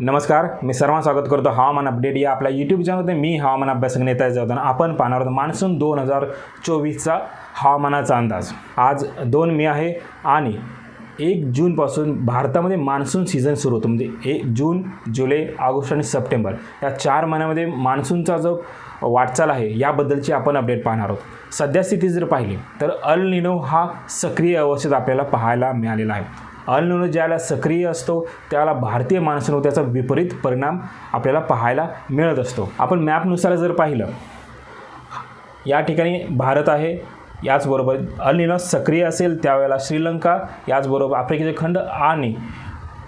नमस्कार मी सर्वांना स्वागत करतो हवामान अपडेट या आपल्या यूट्यूब चॅनलमध्ये मी हवामान अभ्यासक नेता जाताना आपण पाहणार आहोत मान्सून दोन हजार चोवीसचा हवामानाचा अंदाज. आज दोन मे आहे आणि एक जूनपासून भारतामध्ये मान्सून सीझन सुरू होतो. म्हणजे एक जून जुलै ऑगस्ट आणि सप्टेंबर या चार महिन्यामध्ये मान्सूनचा जो वाटचाल आहे याबद्दलची आपण अपडेट पाहणार आहोत. सध्या स्थिती जर पाहिली तर अल निनो हा सक्रिय अवस्थेत आपल्याला पाहायला मिळालेला आहे. अल निनो ज्याला सक्रिय असतो त्याला भारतीय मान्सूनवर त्याचा विपरीत परिणाम आपल्याला पाहायला मिळत असतो. आपण मॅपनुसार जर पाहिलं या ठिकाणी भारत आहे याचबरोबर अल निनो सक्रिय असेल त्यावेळेला श्रीलंका याचबरोबर आफ्रिकेचे खंड आणि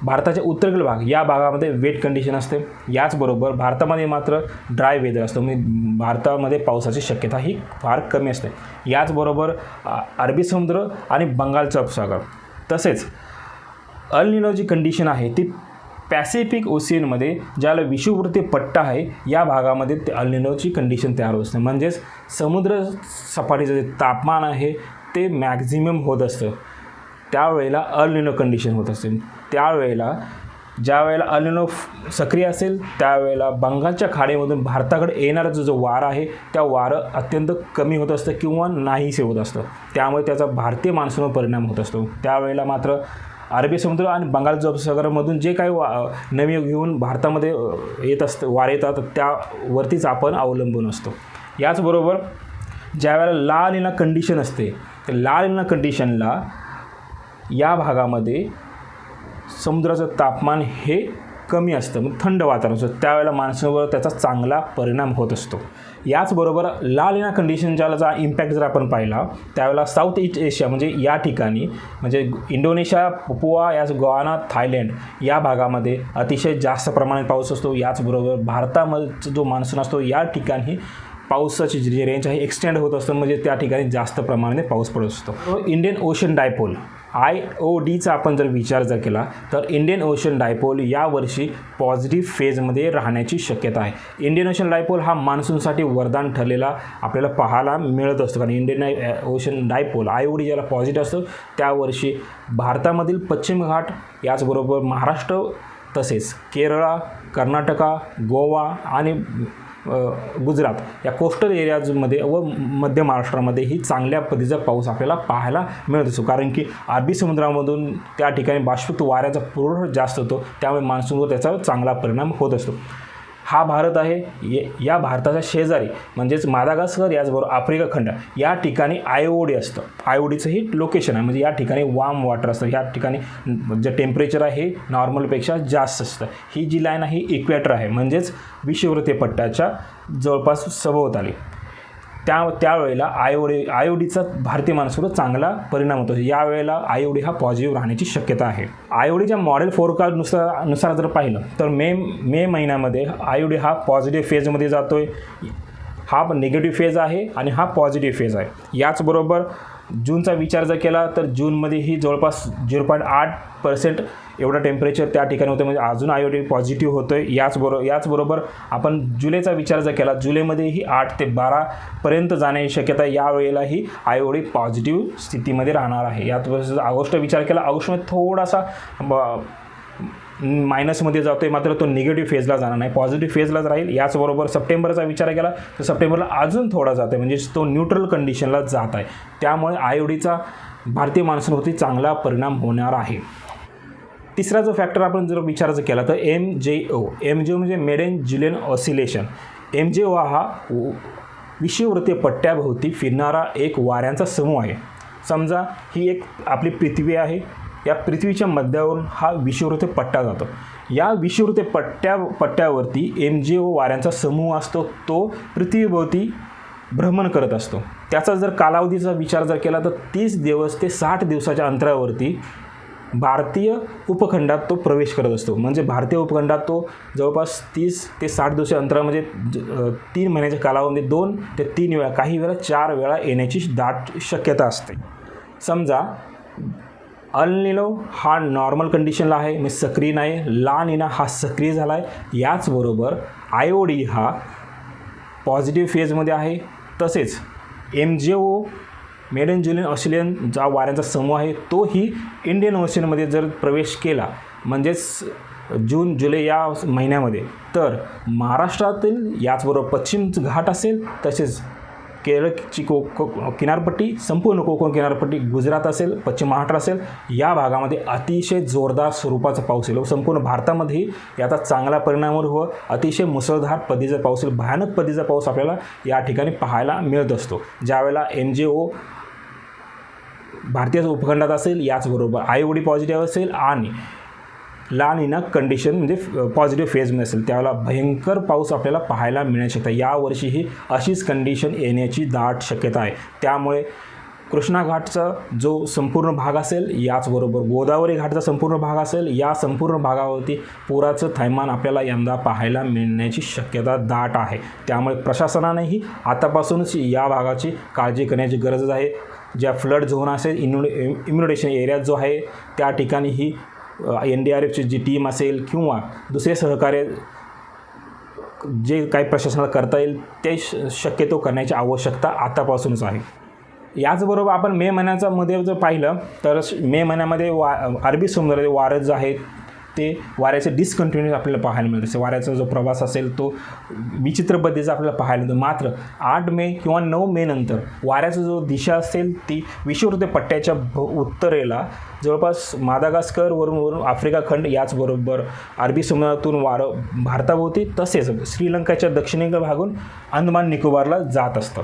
भारताच्या उत्तरेकडील भाग या भागामध्ये वेट कंडिशन असते. याचबरोबर भारतामध्ये मात्र ड्राय वेदर असतो म्हणजे भारतामध्ये पावसाची शक्यता ही फार कमी असते. याचबरोबर अरबी समुद्र आणि बंगालचा उपसागर तसेच अल जी कंडिशन आहे ती पॅसिफिक ओसियनमध्ये ज्याला विषुववृत्ती पट्टा आहे या भागामध्ये ते अलनिनोची कंडिशन तयार होत असते. म्हणजेच समुद्र सपाटीचं जे तापमान आहे ते मॅक्झिमम होत असतं. त्यावेळेला अलनिनो कंडिशन होत असते. त्यावेळेला ज्या वेळेला अलिनो सक्रिय असेल त्यावेळेला बंगालच्या खाडीमधून भारताकडे येणारा जो जो वारा आहे त्या वारं अत्यंत कमी होत असतं किंवा नाहीसे होत असतं. त्यामुळे त्याचा भारतीय मान्सूनवर परिणाम होत असतो. त्यावेळेला मात्र अरबी समुद्र आणि बंगाल उपसागरामधून जे काही वा नवी घेऊन भारतामध्ये येत असतं वारे येतात त्यावरतीच आपण अवलंबून असतो. याचबरोबर ज्या वेळेला लाल इना कंडिशन असते तर लाल इना कंडिशनला या भागामध्ये समुद्राचं तापमान हे कमी असतं मग थंड वातावरण असतं. त्यावेळेला माणसावर त्याचा चांगला परिणाम होत असतो. याचबरोबर लाल इना कंडिशन ज्याला इम्पॅक्ट जर आपण पाहिला त्यावेळेला साऊथ ईस्ट एशिया म्हणजे या ठिकाणी म्हणजे इंडोनेशिया पपुआ याच गोवाना थायलंड या भागामध्ये अतिशय जास्त प्रमाणात पाऊस असतो. याचबरोबर भारतामध्ये जो मान्सून असतो या ठिकाणी पावसाची जी रेंज आहे एक्सटेंड होत असतं. म्हणजे त्या ठिकाणी जास्त प्रमाणाने पाऊस पडत असतो. Indian Ocean dipole I O डीचा आपण जर विचार जर केला तर इंडियन ओशन डायपोल यावर्षी पॉझिटिव्ह फेजमध्ये राहण्याची शक्यता आहे. इंडियन ओशन डायपोल हा मान्सूनसाठी वरदान ठरलेला आपल्याला पाहायला मिळत असतो. कारण Indian Ocean dipole I O D ज्याला पॉझिटिव्ह असतो त्यावर्षी भारतामधील पश्चिम घाट याचबरोबर महाराष्ट्र तसेच केरळा कर्नाटका गोवा आणि गुजरात या कोस्टल एरियाजमध्ये व मध्य महाराष्ट्रामध्ये ही चांगल्या पद्धतीचा पाऊस आपल्याला पाहायला मिळत असतो. कारण की अरबी समुद्रामधून त्या ठिकाणी बाष्पित वाऱ्याचा पुरवठा जास्त होतो. त्यामुळे मान्सूनवर त्याचा चांगला परिणाम होत असतो. हा भारत आहे ये या भारताच्या शेजारी म्हणजेच मादागास्कर याचबरोबर आफ्रिका खंड या ठिकाणी आयओडी असतं. आयओडीचं ही लोकेशन आहे म्हणजे या ठिकाणी वाम वॉटर असतं. या ठिकाणी जे टेम्परेचर आहे हे नॉर्मलपेक्षा जास्त असतं. ही जी लाईन आहे इक्वेटर आहे. म्हणजेच विषुववृत्तीय पट्ट्याच्या जवळपास सभोवताली. त्या त्यावेळेला आयओडी आयओडीचा भारतीय माणसावर चांगला परिणाम होतो. यावेळेला आयओडी हा पॉझिटिव्ह राहण्याची शक्यता आहे. आयओडीच्या मॉडेल फोरकास्टनुसार नुसार नुसार जर पाहिलं तर मे मे महिन्यामध्ये आयओडी हा पॉझिटिव्ह फेजमध्ये जातो आहे हा निगेटिव्ह फेज आहे आणि हा पॉझिटिव्ह फेज आहे. याचबरोबर जूनचा विचार जर केला तर जूनमध्येही जवळपास झिरो पॉईंट आठ पर्सेंट एवढं टेम्परेचर त्या ठिकाणी होतं. म्हणजे अजून आयोडी पॉझिटिव्ह होतं आहे याचबरोबर याचबरोबर आपण जुलैचा विचार जर केला जुलैमध्येही आठ ते बारापर्यंत जाण्याची शक्यता यावेळेलाही आयोडी पॉझिटिव्ह स्थितीमध्ये राहणार आहे. याच ऑगस्ट विचार केला ऑगस्टमध्ये थोडासा मायनसमध्ये मायनसमध्ये जातोय मात्र तो निगेटिव्ह फेजला जाणार नाही. पॉझिटिव्ह फेजलाच राहील. याचबरोबर सप्टेंबरचा विचार केला तर सप्टेंबरला अजून थोडा जात आहे म्हणजे तो न्यूट्रल कंडिशनला जात आहे. त्यामुळे आयओडीचा भारतीय माणसांवरती चांगला परिणाम होणार आहे. तिसरा जो फॅक्टर आपण जर विचारायचा केला तर एम जे ओ एम जे ओ म्हणजे मेडेन जुलियन ऑसिलेशन एम जे ओ हा विषुववृत्तीय पट्ट्याभोवती फिरणारा एक वाऱ्यांचा समूह आहे. समजा ही एक आपली पृथ्वी आहे. या पृथ्वीच्या मध्यावरून हा विषुववृत्तीय पट्टा जातो. या विषुववृत्तीय पट्ट्या पट्ट्यावरती एम जे ओ वाऱ्यांचा समूह असतो तो पृथ्वीभोवती भ्रमण करत असतो. त्याचा जर कालावधीचा विचार जर केला तर तीस दिवस ते साठ दिवसाच्या अंतरावरती भारतीय उपखंडात तो प्रवेश करत असतो. म्हणजे भारतीय उपखंडात तो जवळपास तीस ते साठ दिवसाच्या अंतरा म्हणजे ज- तीन महिन्याच्या कालावधीमध्ये दोन ते तीन वेळा काही वेळा चार वेळा येण्याची दाट शक्यता असते. समजा अल निनो हा नॉर्मल कंडिशनला आहे म्हणजे सक्रिय नाही. ला निना हा सक्रिय झाला आहे याचबरोबर आयओडी हा पॉझिटिव्ह फेजमध्ये आहे. तसेच एम जे ओ मेडन जुलियन ऑस्ट्रेलियन जा वाऱ्यांचा समूह आहे तोही इंडियन ओशनमध्ये जर प्रवेश केला म्हणजेच जून जुलै या महिन्यामध्ये तर महाराष्ट्रातील याचबरोबर पश्चिम घाट असेल तसेच केरळची को को किनारपट्टी संपूर्ण कोकण किनारपट्टी गुजरात असेल पश्चिम महाराष्ट्र असेल या भागामध्ये अतिशय जोरदार स्वरूपाचा पाऊस येईल. संपूर्ण भारतामध्येही याचा चांगला परिणाम व अतिशय मुसळधार पद्धतीचा पाऊस येईल. भयानक पद्धतीचा पाऊस आपल्याला या ठिकाणी पाहायला मिळत असतो. ज्यावेळेला एम जे ओ भारतीय उपखंडात असेल याचबरोबर आयओडी पॉझिटिव्ह असेल आणि लाल इना कंडिशन म्हणजे पॉझिटिव्ह फेजमध्ये असेल. त्यावेळेला भयंकर पाऊस आपल्याला पाहायला मिळण्याची शक्यता यावर्षीही अशीच कंडिशन येण्याची दाट शक्यता आहे. त्यामुळे कृष्णा घाटचा जो संपूर्ण भाग असेल याचबरोबर गोदावरी घाटचा संपूर्ण भाग असेल या संपूर्ण भागावरती पुराचं थैमान आपल्याला यंदा पाहायला मिळण्याची शक्यता दाट आहे. त्यामुळे प्रशासनानेही आतापासूनच या भागाची काळजी करण्याची गरज आहे. ज्या फ्लड झोन असेल इन्युडे इम्युनिटेशन एरिया जो आहे त्या ठिकाणी ही एन डी आर एफची जी टीम असेल किंवा दुसरे सहकार्य जे काही प्रशासनाला करता येईल ते श शक्यतो करण्याची आवश्यकता आतापासूनच आहे. याचबरोबर आपण मे महिन्याचा मध्ये जर पाहिलं तर मे महिन्यामध्ये वा अरबी समुद्राचे वारं जे आहेत. ते वाऱ्याचे डिस्कंटिन्युअस आपल्याला पाहायला मिळतं. जसे वाऱ्याचा जो प्रवास असेल तो विचित्र पद्धतीचा आपल्याला पाहायला मिळतो. मात्र आठ मे किंवा नऊ मे नंतर वाऱ्याचा जो दिशा असेल ती विषुवृत्त पट्ट्याच्या भ- उत्तरेला जवळपास मादागास्कर वरून वरून आफ्रिका खंड याचबरोबर अरबी समुद्रातून वारं भारताभोवती तसेच श्रीलंकाच्या दक्षिणेकडे भागून अंदमान निकोबारला जात असतं.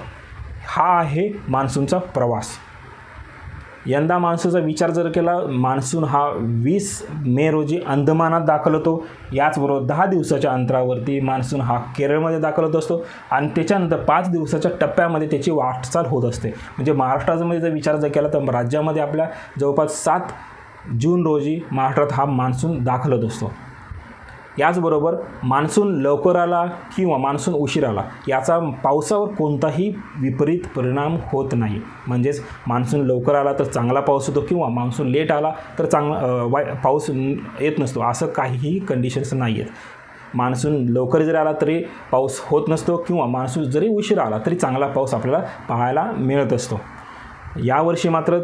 हा आहे मान्सूनचा प्रवास. यंदा मान्सूनचा विचार जर केला मान्सून हा वीस मे रोजी अंदमानात दाखल होतो. याचबरोबर दहा दिवसाच्या अंतरावरती मान्सून हा केरळमध्ये दाखल होत असतो आणि त्याच्यानंतर पाच दिवसाच्या टप्प्यामध्ये त्याची वाटचाल होत असते. म्हणजे महाराष्ट्रामध्ये जर विचार जर केला तर राज्यामध्ये आपल्या जवळपास सात जून रोजी महाराष्ट्रात हा मान्सून दाखल होत असतो. याचबरोबर मान्सून लवकर आला किंवा मान्सून उशीर आला याचा पावसावर कोणताही विपरीत परिणाम होत नाही. म्हणजेच मान्सून लवकर आला तर चांगला पाऊस होतो किंवा मान्सून लेट आला तर चांगला वाय पाऊस येत नसतो असं काहीही कंडिशन्स नाही आहेत मान्सून लवकर जरी आला तरी पाऊस होत नसतो किंवा मान्सून जरी उशीर आला तरी चांगला पाऊस आपल्याला पाहायला मिळत असतो. यावर्षी मात्र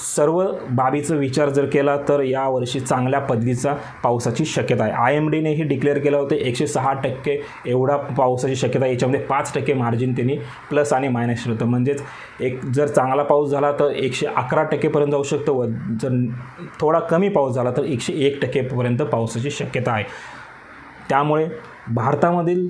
सर्व बाबीचा विचार जर केला तर यावर्षी चांगल्या पदवीचा पावसाची शक्यता आहे. आय एम डीनेही डिक्लेअर केलं होतं एकशे सहा टक्के एवढा पावसाची शक्यता आहे. याच्यामध्ये पाच टक्के मार्जिन त्यांनी प्लस आणि मायनस होतं. म्हणजेच एक जर चांगला पाऊस झाला तर एकशे अकरा टक्केपर्यंत जाऊ शकतो व जर थोडा कमी पाऊस झाला तर एकशे एक टक्केपर्यंत पावसाची शक्यता आहे. त्यामुळे भारतामधील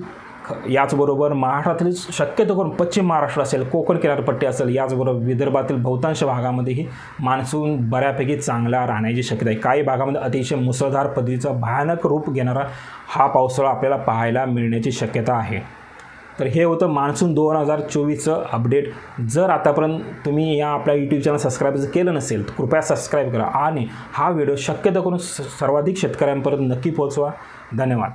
याचबरोबर महाराष्ट्रातील शक्यतो करून पश्चिम महाराष्ट्र असेल कोकण किनारपट्टी असेल याचबरोबर विदर्भातील बहुतांश भागामध्येही मान्सून बऱ्यापैकी चांगला राहण्याची शक्यता आहे. काही भागामध्ये अतिशय मुसळधार पद्धतीचा भयानक रूप घेणारा हा पावसाळा आपल्याला पाहायला मिळण्याची शक्यता आहे. तर हे होतं मान्सून दोन हजार चोवीसचं अपडेट. जर आतापर्यंत तुम्ही या आपल्या यूट्यूब चॅनल सबस्क्राईब जर केलं नसेल तर कृपया सबस्क्राईब करा आणि हा व्हिडिओ शक्यतो करून स- सर्वाधिक शेतकऱ्यांपर्यंत नक्की पोहोचवा. धन्यवाद.